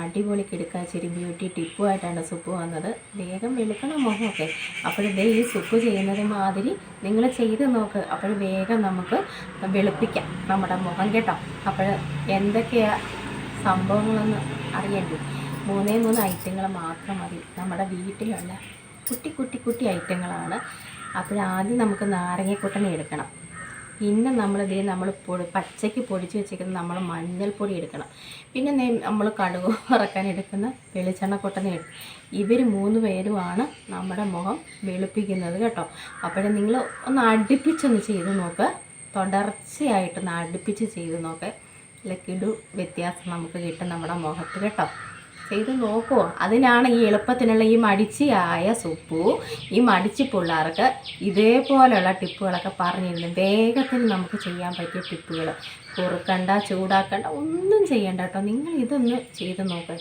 അടിപൊളി കിടക്കാച്ചിരി ബ്യൂട്ടി ടിപ്പുമായിട്ടാണ് സുപ്പ് വന്നത്. വേഗം വെളുക്കണം മുഖമൊക്കെ അപ്പോൾ ഇതേ ഈ സുപ്പ് ചെയ്യുന്നത് മാതിരി നിങ്ങൾ ചെയ്ത് നോക്ക്. അപ്പോൾ വേഗം നമുക്ക് വെളുപ്പിക്കാം നമ്മുടെ മുഖം കേട്ടോ. അപ്പോൾ എന്തൊക്കെയാ സംഭവങ്ങളെന്ന് അറിയണ്ടേ മൂന്നേ മൂന്ന് ഐറ്റങ്ങൾ മാത്രം മതി. നമ്മുടെ വീട്ടിലുള്ള കുട്ടി കുട്ടി കുട്ടി ഐറ്റങ്ങളാണ്. അപ്പോഴാദ്യം നമുക്ക് നാരങ്ങക്കുട്ടനെ എടുക്കണം. പിന്നെ നമ്മളിതേ നമ്മൾ പൊടി പച്ചയ്ക്ക് പൊടിച്ച് വെച്ചേക്കുന്ന നമ്മൾ മഞ്ഞൾപ്പൊടി എടുക്കണം. പിന്നെ നമ്മൾ കടുക് ഇറക്കാൻ എടുക്കുന്ന വെളിച്ചെണ്ണ കൊട്ടനെ എടുക്കും ഇവർ മൂന്ന് പേരുമാണ് നമ്മുടെ മുഖം വെളുപ്പിക്കുന്നത് കേട്ടോ. അപ്പോഴേ നിങ്ങൾ ഒന്ന് അടുപ്പിച്ചൊന്ന് ചെയ്ത് നോക്ക്. തുടർച്ചയായിട്ടൊന്ന് അടുപ്പിച്ച് ചെയ്ത് നോക്ക്. ലക്കിടു വ്യത്യാസം നമുക്ക് കിട്ടും നമ്മുടെ മുഖത്ത് കേട്ടോ. ചെയ്ത് നോക്കുമോ അതിനാണ് ഈ എളുപ്പത്തിനുള്ള ഈ മടിച്ചിയായ സുപ്പു. ഈ മടിച്ച് പിള്ളേർക്ക് ഇതേപോലെയുള്ള ടിപ്പുകളൊക്കെ പറഞ്ഞിരുന്നു. വേഗത്തിൽ നമുക്ക് ചെയ്യാൻ പറ്റിയ ടിപ്പുകൾ കുറുക്കണ്ട ചൂടാക്കണ്ട ഒന്നും ചെയ്യണ്ട കേട്ടോ. നിങ്ങൾ ഇതൊന്ന് ചെയ്ത് നോക്ക്.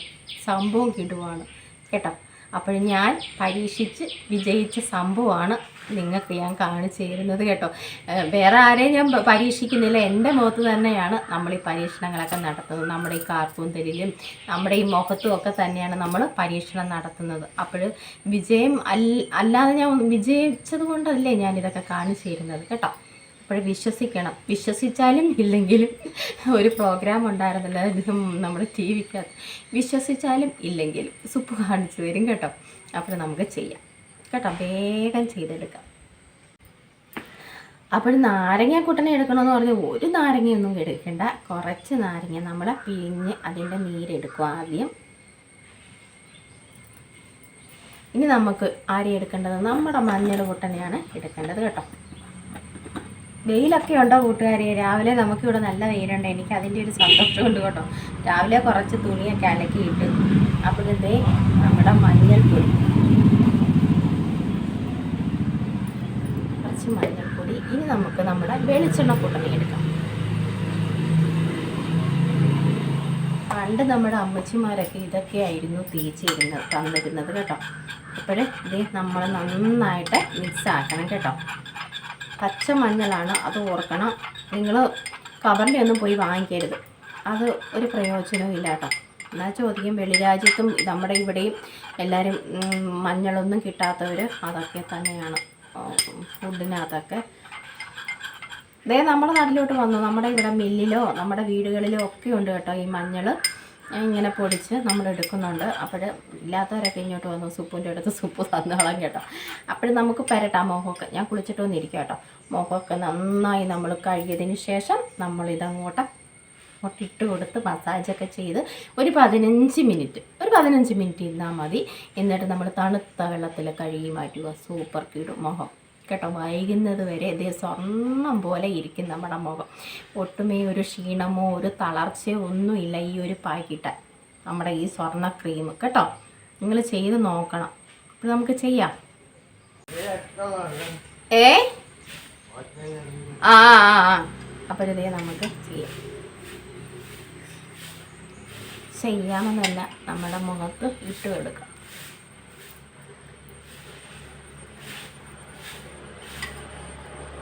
സംഭവം കിടുവാണ്. കേട്ടോ? അപ്പോൾ ഞാൻ പരീക്ഷിച്ച് വിജയിച്ച സംഭവമാണ് നിങ്ങൾക്ക് ഞാൻ കാണിച്ചു തരുന്നത് കേട്ടോ വേറെ ആരെയും ഞാൻ പരീക്ഷിക്കുന്നില്ല. എന്റെ മുഖത്ത് തന്നെയാണ് നമ്മൾ ഈ പരീക്ഷണങ്ങളൊക്കെ നടത്തുന്നത്. നമ്മുടെ ഈ കാർക്കൂന്തലിലും നമ്മുടെ ഈ മുഖത്തും ഒക്കെ തന്നെയാണ് നമ്മൾ പരീക്ഷണം നടത്തുന്നത്. അപ്പോൾ വിജയം അല്ല അല്ലാതെ ഞാൻ വിജയിച്ചത് കൊണ്ടല്ലേ ഞാനിതൊക്കെ കാണിച്ചു തരുന്നത് കേട്ടോ. അപ്പോൾ വിശ്വസിക്കണം. വിശ്വസിച്ചാലും ഇല്ലെങ്കിലും ഒരു പ്രോഗ്രാം ഉണ്ടായിരുന്നില്ല. നമ്മുടെ ടി വിക്കകത്ത് വിശ്വസിച്ചാലും ഇല്ലെങ്കിലും സുപ്പ് കാണിച്ചു തരും കേട്ടോ. അപ്പോൾ നമുക്ക് ചെയ്യാം. കേട്ടോ വേഗം ചെയ്തെടുക്കാം. അപ്പോൾ നാരങ്ങ കുട്ടനെ എടുക്കണമെന്ന് പറഞ്ഞാൽ ഒരു നാരങ്ങയൊന്നും എടുക്കണ്ട. കുറച്ച് നാരങ്ങ നമ്മൾ പിഴിഞ്ഞ് അതിന്റെ നീരെടുക്കും ആദ്യം. ഇനി നമുക്ക് ആരെയെടുക്കേണ്ടത്? നമ്മുടെ മഞ്ഞൾ കുട്ടനെയാണ് എടുക്കേണ്ടത് കേട്ടോ. വെയിലൊക്കെ ഉണ്ടോ കൂട്ടുകാരെ? രാവിലെ നമുക്കിവിടെ നല്ല വെയിലുണ്ട്. എനിക്ക് അതിന്റെ ഒരു സന്തോഷമുണ്ട് കേട്ടോ. രാവിലെ കുറച്ച് തുണിയൊക്കെ അലക്കിയിട്ട് അപ്പോഴത്തെ നമ്മുടെ മഞ്ഞൾപ്പൊടി. കുറച്ച് മഞ്ഞൾപ്പൊടി. ഇനി നമുക്ക് നമ്മുടെ വെളിച്ചെണ്ണ കൂട്ടണി എടുക്കാം. പണ്ട് നമ്മുടെ അമ്മച്ചിമാരൊക്കെ ഇതൊക്കെയായിരുന്നു തേച്ചിരുന്നത് തന്നിരുന്നത് കേട്ടോ. അപ്പോഴേ ഇത് നമ്മൾ നന്നായിട്ട് മിക്സ് ആക്കണം കേട്ടോ. പച്ച മഞ്ഞളാണ് അത് ഓർക്കണം. നിങ്ങൾ കവറിന്റെ ഒന്നും പോയി വാങ്ങിക്കരുത്. അത് ഒരു പ്രയോജനവും ഇല്ല കേട്ടോ. എന്നാൽ ചോദിക്കും വെളിരാജ്യത്തും നമ്മുടെ ഇവിടെയും എല്ലാവരും മഞ്ഞളൊന്നും കിട്ടാത്തവർ അതൊക്കെ തന്നെയാണ്. ഫുഡിനകത്തൊക്കെ. ദേ നമ്മുടെ നാട്ടിലോട്ട് വന്നു. നമ്മുടെ ഇവിടെ മില്ലിലോ നമ്മുടെ വീടുകളിലോ ഒക്കെ ഉണ്ട് കേട്ടോ ഈ മഞ്ഞൾ ഇങ്ങനെ പൊടിച്ച് നമ്മൾ എടുക്കുന്നുണ്ട്. അപ്പോൾ ഇല്ലാത്തവരൊക്കെ ഇങ്ങോട്ട് വന്നു സുപ്പിന്റെ അടുത്ത് സുപ്പ് തന്നോളാം കേട്ടോ. അപ്പോൾ നമുക്ക് പരട്ടാം മോഹമൊക്കെ ഞാൻ കുളിച്ചിട്ട് വന്നിരിക്കും കേട്ടോ. മോഹമൊക്കെ നന്നായി നമ്മൾ കഴുകിയതിന് ശേഷം നമ്മളിതങ്ങോട്ട് ഇട്ട് കൊടുത്ത് മസാജൊക്കെ ചെയ്ത് ഒരു പതിനഞ്ച് മിനിറ്റ് ഒരു പതിനഞ്ച് മിനിറ്റ് ഇരുന്നാൽ മതി. എന്നിട്ട് നമ്മൾ തണുത്ത വെള്ളത്തിൽ കഴുകി മാറ്റുക. സൂപ്പർ കീടും മുഖം കേട്ടോ വൈകുന്നത് വരെ ഇതേ സ്വർണം പോലെ ഇരിക്കും നമ്മുടെ മുഖം. ഒട്ടുമേ ഒരു ക്ഷീണമോ ഒരു തളർച്ചയോ ഒന്നുമില്ല ഈ ഒരു പാക്കിട്ട. നമ്മുടെ ഈ സ്വർണ ക്രീം കേട്ടോ നിങ്ങൾ ചെയ്ത് നോക്കണം. അപ്പോൾ നമുക്ക് ചെയ്യാം. ഏ? ആ ആ അപ്പോൾ ഇതേ നമുക്ക് ചെയ്യാം. ചെയ്യാമെന്നല്ല നമ്മുടെ മുഖത്ത് ഇട്ട് എടുക്കാം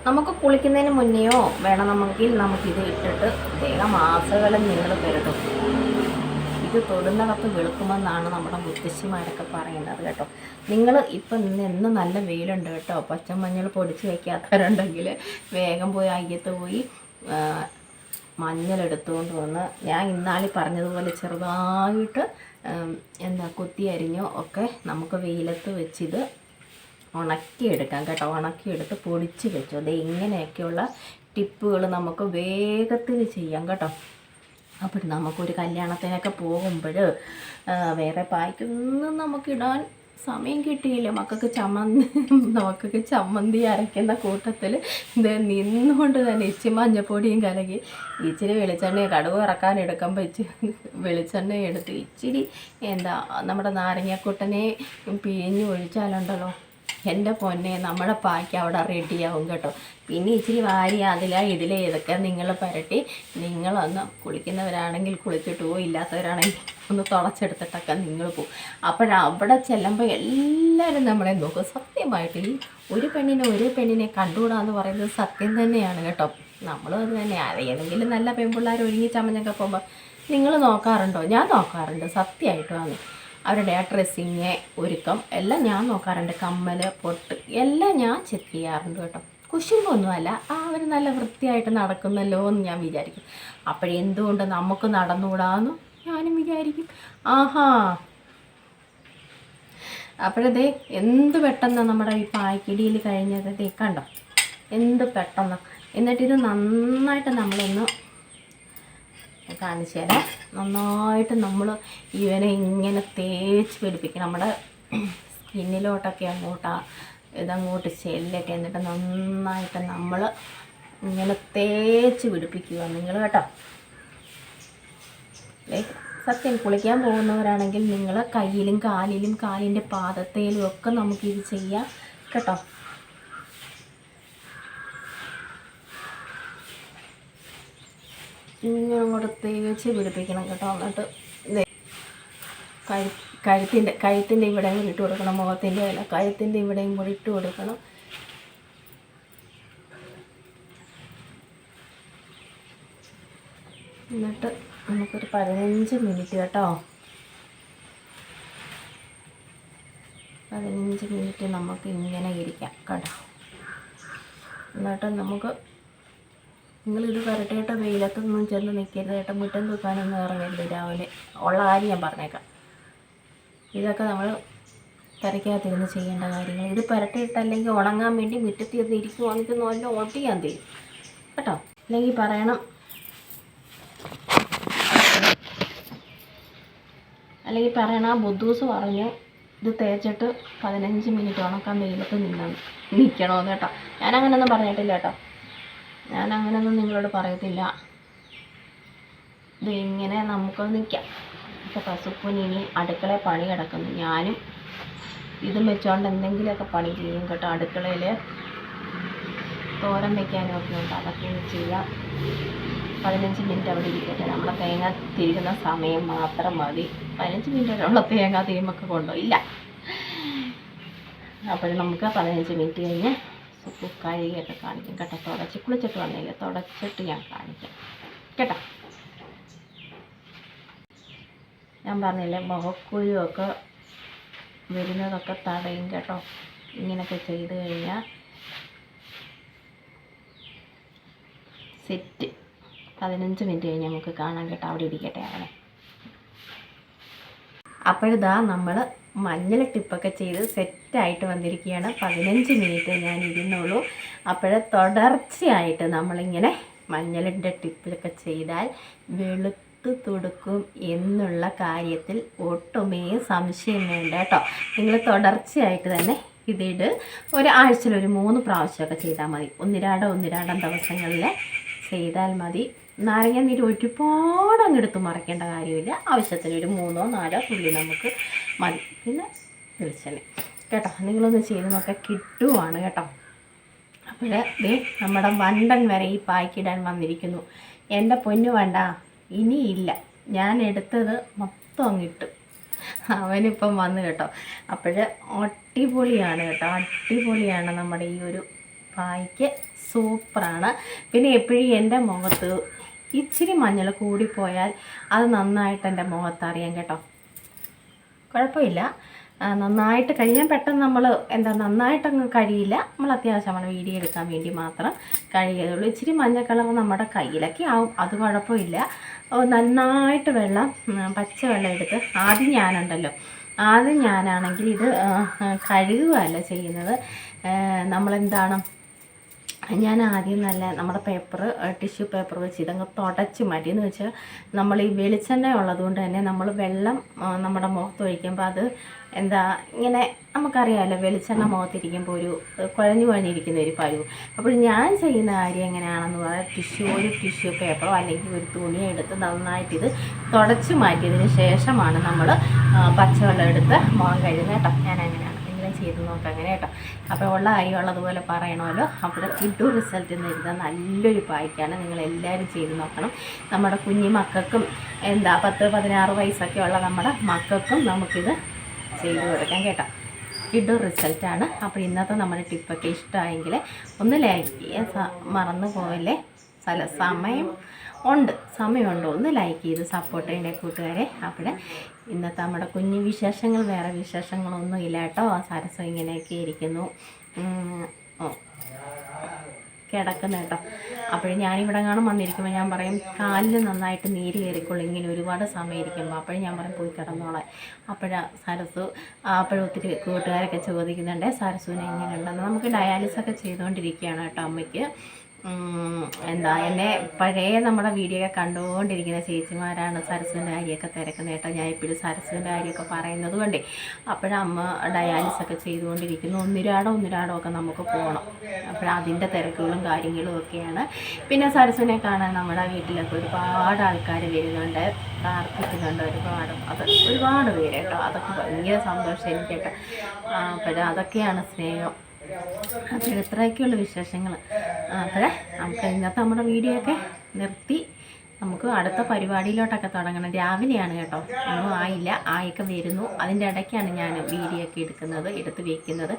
നമുക്ക് കുളിക്കുന്നതിന് മുന്നെയോ വേണമെങ്കിൽ നമുക്കിത് ഇട്ടിട്ട് വേഗം മാസകളും നിങ്ങൾ പെരട്ടും ഇത് തൊടുന്നകത്ത് വെളുക്കുമെന്നാണ് നമ്മുടെ മുത്തശ്ശിമാരൊക്കെ പറയുന്നത് കേട്ടോ. നിങ്ങൾ ഇപ്പം നിന്ന് നല്ല വെയിലുണ്ട് കേട്ടോ. പച്ചമഞ്ഞൾ പൊടിച്ച് വയ്ക്കാത്തവരുണ്ടെങ്കിൽ വേഗം പോയി അയ്യത്ത് പോയി മഞ്ഞളെടുത്തുകൊണ്ട് വന്ന് ഞാൻ ഇന്നാളി പറഞ്ഞതുപോലെ ചെറുതായിട്ട് എന്താ കുത്തി അരിഞ്ഞോ ഒക്കെ നമുക്ക് വെയിലത്ത് വെച്ചിത് ഉണക്കിയെടുക്കാം കേട്ടോ. ഉണക്കിയെടുത്ത് പൊടിച്ച് വെച്ചു. അത് ഇങ്ങനെയൊക്കെയുള്ള ടിപ്പുകൾ നമുക്ക് വേഗത്തിൽ ചെയ്യാം കേട്ടോ. അപ്പോൾ നമുക്കൊരു കല്യാണത്തിനൊക്കെ പോകുമ്പോൾ വേറെ പായ്ക്കൊന്നും നമുക്കിടാൻ സമയം കിട്ടിയില്ല. മക്കൾക്ക് ചമ്മന്തി നമുക്കൊക്കെ ചമ്മന്തി അരയ്ക്കുന്ന കൂട്ടത്തിൽ ഇത് നിന്നുകൊണ്ട് തന്നെ ഇച്ചി മഞ്ഞപ്പൊടിയും കലകി ഇച്ചിരി വെളിച്ചെണ്ണ കടുവ് ഇറക്കാൻ എടുക്കുമ്പോൾ ഇച്ചിരി വെളിച്ചെണ്ണ എടുത്ത് ഇച്ചിരി എന്താ നമ്മുടെ നാരങ്ങക്കൂട്ടനെ പിഴിഞ്ഞ് ഒഴിച്ചാലുണ്ടല്ലോ. എന്റെ പൊന്നെ നമ്മുടെ പായ്ക്ക് അവിടെ റെഡിയാവും കേട്ടോ. പിന്നെ ഇച്ചിരി വാരി അതില ഇതിലെ ഇതൊക്കെ നിങ്ങൾ പരട്ടി നിങ്ങളൊന്ന് കുളിക്കുന്നവരാണെങ്കിൽ കുളിച്ചിട്ട് പോകും ഇല്ലാത്തവരാണെങ്കിൽ ഒന്ന് തുളച്ചെടുത്തിട്ടൊക്കെ നിങ്ങൾ പോകും അപ്പോഴവിടെ ചെല്ലുമ്പോൾ എല്ലാവരും നമ്മളെ നോക്കും. സത്യമായിട്ട് ഈ ഒരു പെണ്ണിനെ ഒരു പെണ്ണിനെ കണ്ടുകൂടാന്ന് പറയുന്നത് സത്യം തന്നെയാണ് കേട്ടോ. നമ്മളും അത് തന്നെ. ഏതെങ്കിലും നല്ല പെൺപിള്ളേർ ഒരുങ്ങി ചമഞ്ഞൊക്കെ പോകുമ്പോൾ നിങ്ങൾ നോക്കാറുണ്ടോ? ഞാൻ നോക്കാറുണ്ട്. സത്യമായിട്ടുമാണ് അവരുടെ ആ ഡ്രസ്സിങ് ഒരുക്കം എല്ലാം ഞാൻ നോക്കാറുണ്ട്. കമ്മൽ പൊട്ട് എല്ലാം ഞാൻ ചെക്ക് ചെയ്യാറുണ്ട് കേട്ടോ. കുശുമ്പൊന്നുമല്ല ആ അവർ നല്ല വൃത്തിയായിട്ട് നടക്കുന്നല്ലോ എന്ന് ഞാൻ വിചാരിക്കും. അപ്പോഴെന്തുകൊണ്ട് നമുക്ക് നടന്നുകൂടാന്നു ഞാനും വിചാരിക്കും. ആഹാ. അപ്പോഴതേ എന്ത് പെട്ടെന്ന് നമ്മുടെ ഈ പായ്ക്കിടിയിൽ കഴിഞ്ഞത്? കണ്ടോ? എന്ത് പെട്ടെന്ന്. എന്നിട്ടിത് നന്നായിട്ട് നമ്മളൊന്ന് കാണിച്ചു തരാം. നന്നായിട്ട് നമ്മൾ ഇവനെ ഇങ്ങനെ തേച്ച് പിടിപ്പിക്കണം നമ്മുടെ സ്കിന്നിലോട്ടൊക്കെ അങ്ങോട്ടാ ഇതങ്ങോട്ട് ചെല്ലട്ടെ. എന്നിട്ട് നന്നായിട്ട് നമ്മൾ ഇങ്ങനെ തേച്ച് പിടിപ്പിക്കുക. നിങ്ങൾ കേട്ടോ. സത്യം കുളിക്കാൻ പോകുന്നവരാണെങ്കിൽ നിങ്ങൾ കയ്യിലും കാലിലും കാലിന്റെ പാദത്തേലും ഒക്കെ നമുക്കിത് ചെയ്യാം. കേട്ടോ. ഇങ്ങനെ അങ്ങോട്ട് തേച്ച് പിടിപ്പിക്കണം കേട്ടോ. എന്നിട്ട് കഴുത്തിന്റെ കഴുത്തിന്റെ ഇവിടെയും കൂടി ഇട്ട് കൊടുക്കണം മുഖത്തിന്റെ അല്ല കഴുത്തിന്റെ ഇവിടെയും കൂടി ഇട്ട് കൊടുക്കണം. എന്നിട്ട് നമുക്കൊരു പതിനഞ്ച് മിനിറ്റ് കേട്ടോ. പതിനഞ്ച് മിനിറ്റ് നമുക്ക് ഇങ്ങനെ ഇരിക്കാം കേട്ടോ. എന്നിട്ട് നമുക്ക് നിങ്ങളിത് കരട്ടേട്ട വെയിലത്തൊന്നും ചെന്ന് നിൽക്കരുത് ഏട്ടൻ മുറ്റം തൂക്കാനൊന്നും ഇറങ്ങരുത് രാവിലെ. ഉള്ള കാര്യം ഞാൻ പറഞ്ഞേക്കാം. ഇതൊക്കെ നമ്മൾ കരയ്ക്കകത്തിരുന്ന് ചെയ്യേണ്ട കാര്യങ്ങൾ. ഇത് പുരട്ടിയിട്ടല്ലെങ്കിൽ ഉണങ്ങാൻ വേണ്ടി മുറ്റത്ത് ഇരുന്ന് ഇരിക്കുവാണെങ്കിൽ നല്ല ഓട്ടിയാൻ തരും കേട്ടോ? അല്ലെങ്കിൽ പറയണം. അല്ലെങ്കിൽ പറയണം ബുദ്ധൂസ് പറഞ്ഞു ഇത് തേച്ചിട്ട് പതിനഞ്ച് മിനിറ്റ് ഉണക്കാൻ വെയിലത്ത് നിന്നാണ് നിൽക്കണമെന്ന് കേട്ടോ. ഞാനങ്ങനൊന്നും പറഞ്ഞിട്ടില്ല കേട്ടോ. ഞാൻ അങ്ങനെയൊന്നും നിങ്ങളോട് പറയത്തില്ല. ഇത് ഇങ്ങനെ നമുക്ക് നിൽക്കാം ഇപ്പോൾ പസുപ്പന് ഇനി അടുക്കള പണി കിടക്കുന്നു. ഞാനും ഇതും വെച്ചോണ്ട് എന്തെങ്കിലുമൊക്കെ പണി ചെയ്യും കേട്ടോ. അടുക്കളയിൽ തോരൻ വെക്കാനും ഒക്കെ ഉണ്ട്. അതൊക്കെ ചെയ്യാം. പതിനഞ്ച് മിനിറ്റ് അവിടെ ഇരിക്കട്ടെ. നമ്മളെ തേങ്ങ തിരികുന്ന സമയം മാത്രം മതി. പതിനഞ്ച് മിനിറ്റ് ഉള്ള തേങ്ങ തിരുമൊക്കെ കൊണ്ടോ? ഇല്ല. അപ്പോൾ നമുക്ക് പതിനഞ്ച് മിനിറ്റ് കഴിഞ്ഞ് കഴുകിയൊക്കെ കാണിക്കും കേട്ടോ. തുടച്ച് കുളിച്ചിട്ട് വന്നില്ല തുടച്ചിട്ട് ഞാൻ കാണിക്കാം. കേട്ടോ? ഞാൻ പറഞ്ഞില്ലേ മുഖക്കുരുവൊക്കെ വരുന്നതൊക്കെ തടയും കേട്ടോ. ഇങ്ങനെയൊക്കെ ചെയ്ത് കഴിഞ്ഞാൽ സെറ്റ്. പതിനഞ്ച് മിനിറ്റ് കഴിഞ്ഞ് നമുക്ക് കാണാൻ കേട്ടോ. അവിടെ ഇരിക്കട്ടെ അവനെ. അപ്പോഴിതാ നമ്മൾ മഞ്ഞൾ ടിപ്പൊക്കെ ചെയ്ത് സെറ്റായിട്ട് വന്നിരിക്കുകയാണ്. പതിനഞ്ച് മിനിറ്റ് ഞാൻ ഇരുന്നുള്ളൂ അപ്പോൾ തുടർച്ചയായിട്ട് നമ്മളിങ്ങനെ മഞ്ഞളിന്റെ ടിപ്പൊക്കെ ചെയ്താൽ വെളുത്ത് തുടുക്കും എന്നുള്ള കാര്യത്തിൽ ഒട്ടുമേ സംശയം വേണ്ട കേട്ടോ. നിങ്ങൾ തുടർച്ചയായിട്ട് തന്നെ ഇതിട് ഒരാഴ്ചയിൽ ഒരു മൂന്ന് പ്രാവശ്യമൊക്കെ ചെയ്താൽ മതി. ഒന്നിരാടം ഒന്നിരാടം ദിവസങ്ങളിൽ ചെയ്താൽ മതി. നാരങ്ങ നീര് ഒരുപാട് അങ്ങ് എടുത്ത് മറക്കേണ്ട കാര്യമില്ല. ആവശ്യത്തിന് ഒരു മൂന്നോ നാലോ തുള്ളി നമുക്ക് മതി. പിന്നെ വെളിച്ചെണ്ണ. കേട്ടോ നിങ്ങളൊന്ന് ചെയ്ത് നോക്കാൻ കിട്ടുവാണ് കേട്ടോ. അപ്പോഴേ ദേ നമ്മുടെ വണ്ടൻ വരെ ഈ പായ്ക്കിടാൻ വന്നിരിക്കുന്നു. എന്റെ പൊന്നു വേണ്ട ഇനിയില്ല. ഞാൻ എടുത്തത് മൊത്തം അങ്ങിട്ട്. അവനിപ്പം വന്നു കേട്ടോ. അപ്പോൾ അടിപൊളിയാണ് കേട്ടോ. അടിപൊളിയാണ് നമ്മുടെ ഈ ഒരു പായ്ക്ക്. സൂപ്പറാണ്. പിന്നെ എപ്പോഴും എന്റെ മുഖത്ത് ഇച്ചിരി മഞ്ഞൾ കൂടിപ്പോയാൽ അത് നന്നായിട്ട് എന്റെ മുഖത്ത് അറിയാം കേട്ടോ. കുഴപ്പമില്ല. നന്നായിട്ട് കഴിയാൻ പെട്ടെന്ന് നമ്മൾ എന്താ നന്നായിട്ടങ്ങ് കഴിയില്ല. നമ്മൾ അത്യാവശ്യം നമ്മൾ വീഡിയോ എടുക്കാൻ വേണ്ടി മാത്രം കഴിയുകയുള്ളൂ ഇച്ചിരി മഞ്ഞ നമ്മുടെ കയ്യിലൊക്കെ ആവും. അത് കുഴപ്പമില്ല. നന്നായിട്ട് വെള്ളം പച്ചവെള്ളം പച്ച വെള്ളം എടുത്ത് ആദ്യം ഞാനുണ്ടല്ലോ. ആദ്യം ഞാനാണെങ്കിൽ ഇത് കഴുകുകയല്ല ചെയ്യുന്നത്. നമ്മളെന്താണ് ഞാൻ ആദ്യം നല്ല നമ്മുടെ പേപ്പർ ടിഷ്യൂ പേപ്പർ വെച്ച് ഇതങ്ങ് തുടച്ച് മാറ്റി എന്ന് വെച്ചാൽ നമ്മൾ ഈ വെളിച്ചെണ്ണ ഉള്ളതുകൊണ്ട് തന്നെ നമ്മൾ വെള്ളം നമ്മുടെ മുഖത്ത് ഒഴിക്കുമ്പോൾ അത് എന്താ ഇങ്ങനെ നമുക്കറിയാമല്ലോ വെളിച്ചെണ്ണ മുഖത്തിരിക്കുമ്പോൾ ഒരു കുഴഞ്ഞു കുഴഞ്ഞിരിക്കുന്ന ഒരു പരുവ്. അപ്പോൾ ഞാൻ ചെയ്യുന്ന കാര്യം എങ്ങനെയാണെന്ന് പറഞ്ഞാൽ ടിഷ്യൂ ഒരു ടിഷ്യൂ പേപ്പറോ അല്ലെങ്കിൽ ഒരു തുണിയോ എടുത്ത് നന്നായിട്ട് ഇത് തുടച്ച് മാറ്റിയതിന് ശേഷമാണ് നമ്മൾ പച്ചവെള്ളം എടുത്ത് മുഖം കഴുകുന്നത് കേട്ടോ ഞാൻ അങ്ങനെയാണ്. എല്ലാവരും ചെയ്ത് നോക്കാം അങ്ങനെ കേട്ടോ. അപ്പോൾ ഉള്ള കാര്യം ഉള്ളതുപോലെ പറയണമല്ലോ. അപ്പോൾ കിട്ടു റിസൾട്ട് എന്ന് എഴുതാൻ നല്ലൊരു പായ്ക്കാണ് നിങ്ങൾ എല്ലാവരും ചെയ്ത് നോക്കണം. നമ്മുടെ കുഞ്ഞു മക്കൾക്കും എന്താ പത്ത് പതിനാറ് വയസ്സൊക്കെ ഉള്ള നമ്മുടെ മക്കൾക്കും നമുക്കിത് ചെയ്തു കൊടുക്കാം കേട്ടോ. കിഡു റിസൾട്ടാണ് അപ്പോൾ ഇന്നത്തെ നമ്മുടെ ടിപ്പൊക്കെ ഇഷ്ടമായെങ്കിൽ ഒന്ന് ലൈക്ക് ചെയ്യാൻ മറന്നു പോയല്ലേ സ്ഥല സമയം ഉണ്ട്. സമയമുണ്ടോ? ഒന്ന് ലൈക്ക് ചെയ്ത് സപ്പോർട്ട് ചെയ്യേണ്ട കൂട്ടുകാരെ. അവിടെ ഇന്നത്തെ നമ്മുടെ കുഞ്ഞു വിശേഷങ്ങൾ വേറെ വിശേഷങ്ങളൊന്നും ഇല്ല കേട്ടോ. സരസം ഇങ്ങനെയൊക്കെ ഇരിക്കുന്നു. കിടക്കുന്ന കേട്ടോ. അപ്പോഴും ഞാനിവിടെ കാണും വന്നിരിക്കുമ്പോൾ ഞാൻ പറയും കാലിൽ നന്നായിട്ട് നീര് കയറിക്കൊള്ളും ഇങ്ങനെ ഒരുപാട് സമയം ഇരിക്കുമ്പോൾ അപ്പോഴും ഞാൻ പറയും പോയി കിടന്നോളാം. അപ്പോഴാ സരസു അപ്പോഴും ഒത്തിരി കൂട്ടുകാരൊക്കെ ചോദിക്കുന്നുണ്ട് സരസുവിനെ എങ്ങനെയുണ്ടെന്ന്? നമുക്ക് ഡയാലിസൊക്കെ ചെയ്തുകൊണ്ടിരിക്കുകയാണ് കേട്ടോ അമ്മയ്ക്ക്. എന്താ എന്നെ പഴയ നമ്മുടെ വീഡിയോ കണ്ടുകൊണ്ടിരിക്കുന്ന ചേച്ചിമാരാണ് സരസുവിന്റെ കാര്യമൊക്കെ തിരക്കുന്നത് കേട്ടോ. ഞാൻ ഇപ്പോഴും സരസുവിന്റെ കാര്യമൊക്കെ പറയുന്നത് കൊണ്ടേ അപ്പോഴമ്മ ഡയാലിസ് ഒക്കെ ചെയ്തുകൊണ്ടിരിക്കുന്നു. ഒന്നിരാടോ ഒന്നിരാടോ ഒക്കെ നമുക്ക് പോകണം അപ്പോഴതിന്റെ തിരക്കുകളും കാര്യങ്ങളും ഒക്കെയാണ്. പിന്നെ സരസുവിനെ കാണാൻ നമ്മുടെ വീട്ടിലൊക്കെ ഒരുപാട് ആൾക്കാർ വരുന്നുണ്ട്. പ്രാർത്ഥിക്കുന്നുണ്ട് ഒരുപാട്. അത് ഒരുപാട് പേര് കേട്ടോ. അതൊക്കെ ഭയങ്കര സന്തോഷം എനിക്ക് കേട്ടോ. അപ്പോൾ അതൊക്കെയാണ് സ്നേഹം. അപ്പോൾ ഇത്രയൊക്കെയുള്ള വിശേഷങ്ങൾ അപ്പോൾ നമുക്ക് ഇന്നത്തെ നമ്മുടെ വീഡിയോ ഒക്കെ നിർത്തി. നമുക്ക് അടുത്ത പരിപാടിയിലോട്ടൊക്കെ തുടങ്ങണം. രാവിലെയാണ് കേട്ടോ. ഒന്നും ആയില്ല. ആയൊക്കെ വരുന്നു. അതിന്റെ ഇടയ്ക്കാണ് ഞാൻ വീഡിയോ ഒക്കെ എടുക്കുന്നത് എടുത്ത് വെക്കുന്നത്.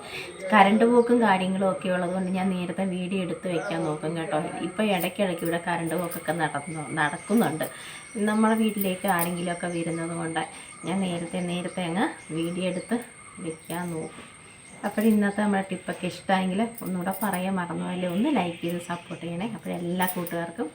കറണ്ട് പോക്കും കാര്യങ്ങളും ഒക്കെ ഉള്ളതുകൊണ്ട് ഞാൻ നേരത്തെ വീഡിയോ എടുത്ത് വെക്കാൻ നോക്കും കേട്ടോ. ഇപ്പോൾ ഇടയ്ക്കിടയ്ക്ക് ഇവിടെ കറണ്ട് പോക്കൊക്കെ നടന്നു നടക്കുന്നുണ്ട്. നമ്മുടെ വീട്ടിലേക്ക് ആരെങ്കിലുമൊക്കെ വരുന്നത് കൊണ്ട് ഞാൻ നേരത്തെ നേരത്തെ അങ്ങ് വീഡിയോ എടുത്ത് വെക്കാൻ നോക്കും. അപ്പോൾ ഇന്നത്തെ നമ്മുടെ ടിപ്പൊക്കെ ഇഷ്ടമായെങ്കിൽ ഒന്നുകൂടെ പറയാൻ മറന്നു അല്ലേ ഒന്ന് ലൈക്ക് ചെയ്ത് സപ്പോർട്ട് ചെയ്യണേ. അപ്പോൾ എല്ലാ കൂട്ടുകാർക്കും